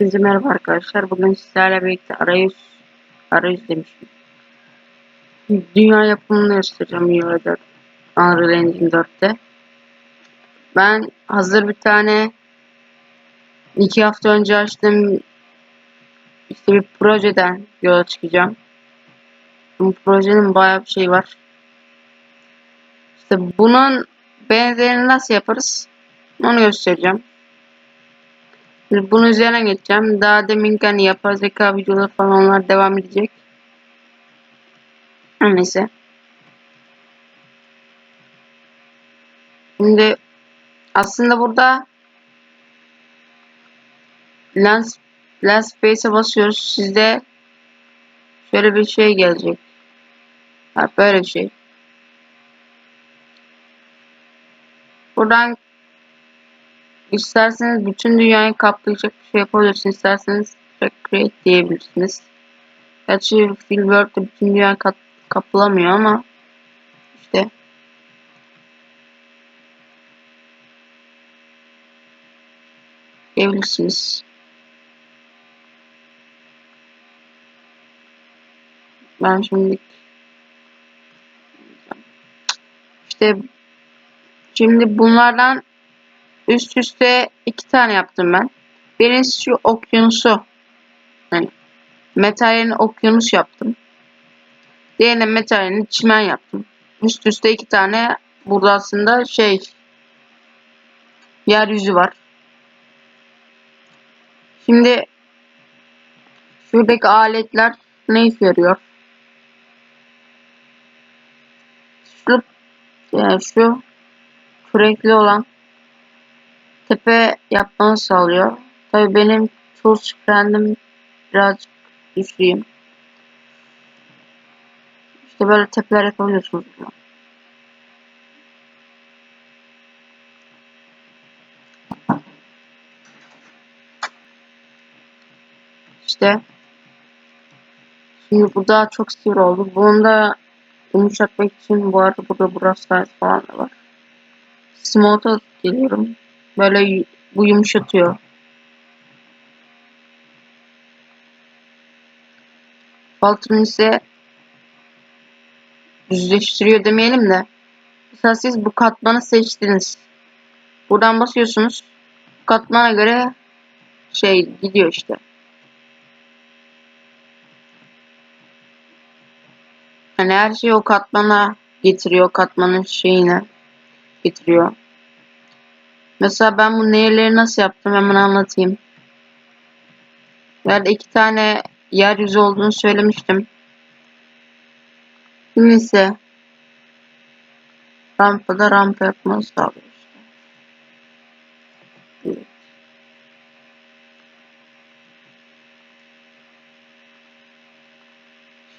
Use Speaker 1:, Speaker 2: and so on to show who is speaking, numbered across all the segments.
Speaker 1: Hepinize merhaba arkadaşlar. Bugün sizlerle birlikte arayüz, arayüz demişim. Dünya yapımını göstereceğim 4, Unreal Engine 4'te. Ben hazır bir tane iki hafta önce açtığım işte bir projeden yola çıkacağım. Bu projenin bayağı bir şey var. İşte bunun benzerini nasıl yaparız? Onu göstereceğim. Bunun üzerine geçeceğim. Daha demin hani yapay zeka videoları falan onlar devam edecek. Neyse. Şimdi aslında burada lens lens space'e basıyoruz. Sizde şöyle bir şey gelecek. Ha, böyle bir şey. Buradan İsterseniz bütün dünyayı kaplayacak bir şey yapabilirsiniz. İsterseniz create diyebilirsiniz. Gerçi Filwork'te bütün dünya kap kaplamıyor ama işte diyebilirsiniz. Ben şimdi işte şimdi bunlardan üst üste iki tane yaptım ben. Birincisi şu okyanusu. Yani metalini okyanus yaptım. Diğerine metalini çimen yaptım. Üst üste iki tane burada aslında şey yeryüzü var. Şimdi şuradaki aletler ne işe yarıyor? Şu yani şu kürekli olan tepe yapmanı sağlıyor. Tabi benim tools kendim birazcık güçlüyüm. İşte böyle tepeler yapabiliyorsunuz. İşte şimdi bu daha çok sivri oldu. Bunu da yumuşatmak için bu arada burada burası falan da var. Smooth'a geliyorum. Böyle bu yumuşatıyor. Faltron ise düzleştiriyor demeyelim de. Mesela siz bu katmanı seçtiniz. Buradan basıyorsunuz. Bu katmana göre şey gidiyor işte. Hani her şeyi o katmana getiriyor. Katmanın şeyine getiriyor. Mesela ben bu nehirleri nasıl yaptım hemen anlatayım. Yerde iki tane yeryüzü olduğunu söylemiştim. İse rampada rampa yapmanı sağlıyor işte. Evet.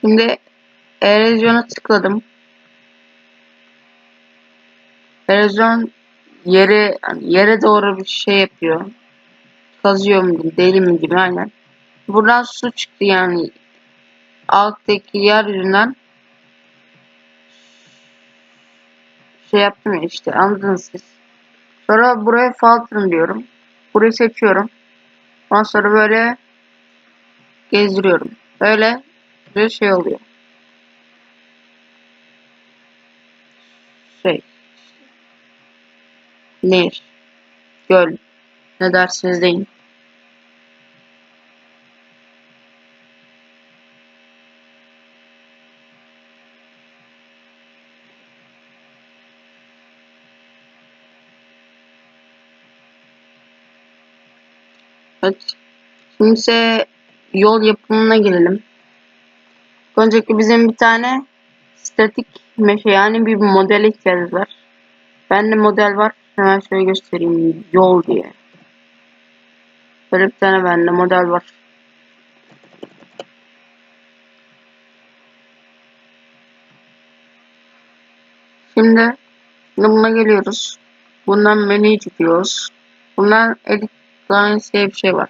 Speaker 1: Şimdi erozyona tıkladım. Erozyon yere yere doğru bir şey yapıyor. Kazıyor mu diyeyim, deli mi gibi aynen. Buradan su çıktı yani alttaki yeryüzünden şey yaptım ya işte anladınız siz. Sonra buraya filtrum diyorum. Burayı seçiyorum. Ondan sonra böyle gezdiriyorum. Böyle bir şey oluyor. Şey nehir, göl, ne dersiniz deyin. Evet. Şimdi ise yol yapımına gelelim. Öncelikle bizim bir tane statik meşe yani bir model ihtiyacımız var. Bende model var. Hemen şöyle göstereyim. Yol diye. Böyle bir tane bende model var. Şimdi, şimdi buna geliyoruz. Bundan menüye çıkıyoruz. Bundan edit lines diye bir şey var.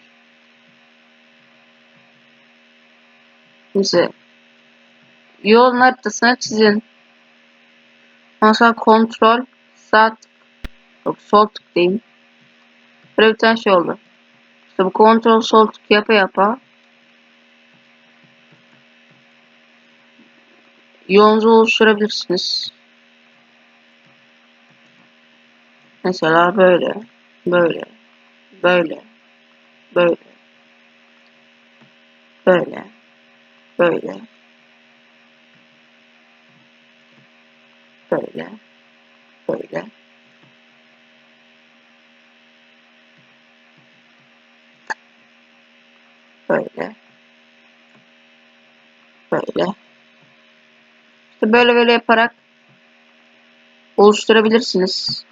Speaker 1: Şimdi yol haritasını çizin. Ondan sonra kontrol sağ Yok sol tıklayayım. Böyle bir tane şey oldu. İşte bu kontrol sol tık yapa yapa yolunuzu oluşturabilirsiniz. Mesela böyle, böyle, böyle, böyle, böyle, böyle, böyle, böyle. Böyle. Böyle. İşte böyle böyle yaparak oluşturabilirsiniz.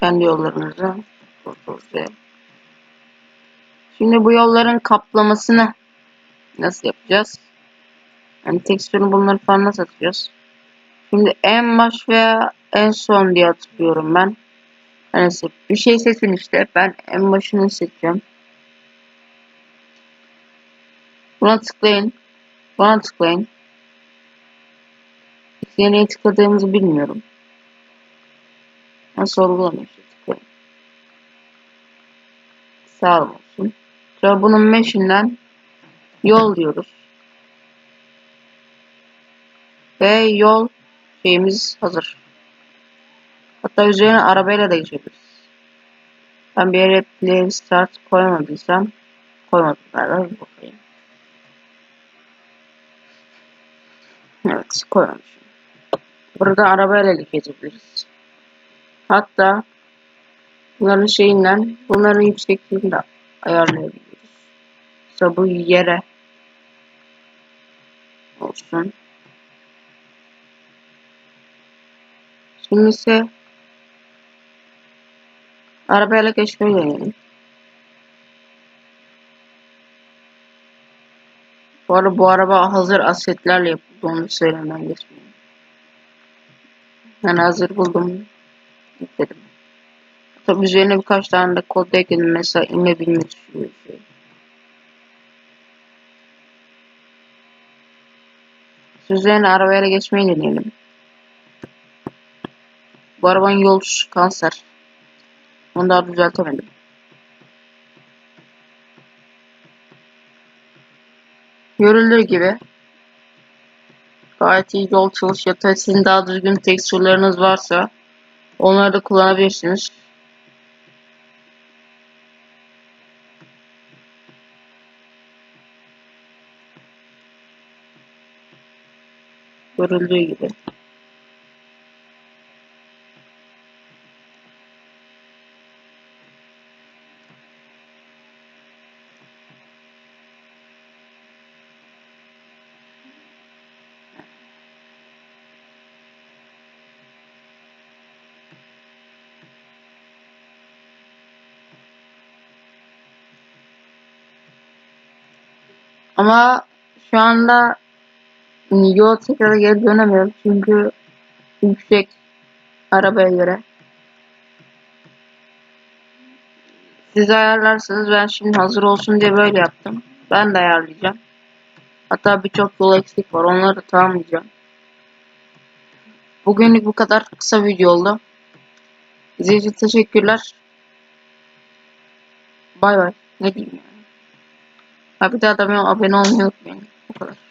Speaker 1: Kendi yollarınızı. Şimdi bu yolların kaplamasını nasıl yapacağız? Yani tekstürünü bunları falan nasıl atacağız? Şimdi en baş veya en son diye hatırlıyorum ben. Yani bir şey seçin işte. Ben en başını seçeceğim. Buna tıklayın. Buna tıklayın. Neye tıkladığımızı bilmiyorum. Ben sorgulamıyorum. Sağ olsun. Sonra bunun meşinden yol diyoruz. Ve yol şeyimiz hazır. Hatta üzerine arabayla da geçebiliriz. Ben bir yere play start koymadıysam koymadım galiba. Evet koymamışım. Burada arabayla da geçebiliriz. Hatta bunların şeyinden bunların yüksekliğini de ayarlayabiliriz. Mesela bu yere olsun. Şimdi ise arabayla geçmeyi deneyelim. Bu arada bu araba hazır asetlerle yapıldı onu söylemem geçmeyeyim. Yani hazır buldum. Yükledim. Tabi üzerine birkaç tane de kod ekledim. Mesela gibi bir şey. Üzerine arabayla geçmeyi deneyelim. Bu arabanın yol kanser. Onu daha düzeltemedim. Görüldüğü gibi gayet iyi yol çalışıyor. Tabii sizin daha düzgün tekstürleriniz varsa onları da kullanabilirsiniz. Görüldüğü gibi. Ama şu anda yol tekrar geri dönemiyorum çünkü yüksek arabaya göre. Siz ayarlarsınız ben şimdi hazır olsun diye böyle yaptım. Ben de ayarlayacağım. Hatta birçok yol eksik var onları da tamamlayacağım. Bugünlük bu kadar kısa video oldu. İzlediğiniz teşekkürler. Bay bay. Ne diyeyim yani. Ha bir daha da abone olmayı unutmayın. Bu kadar.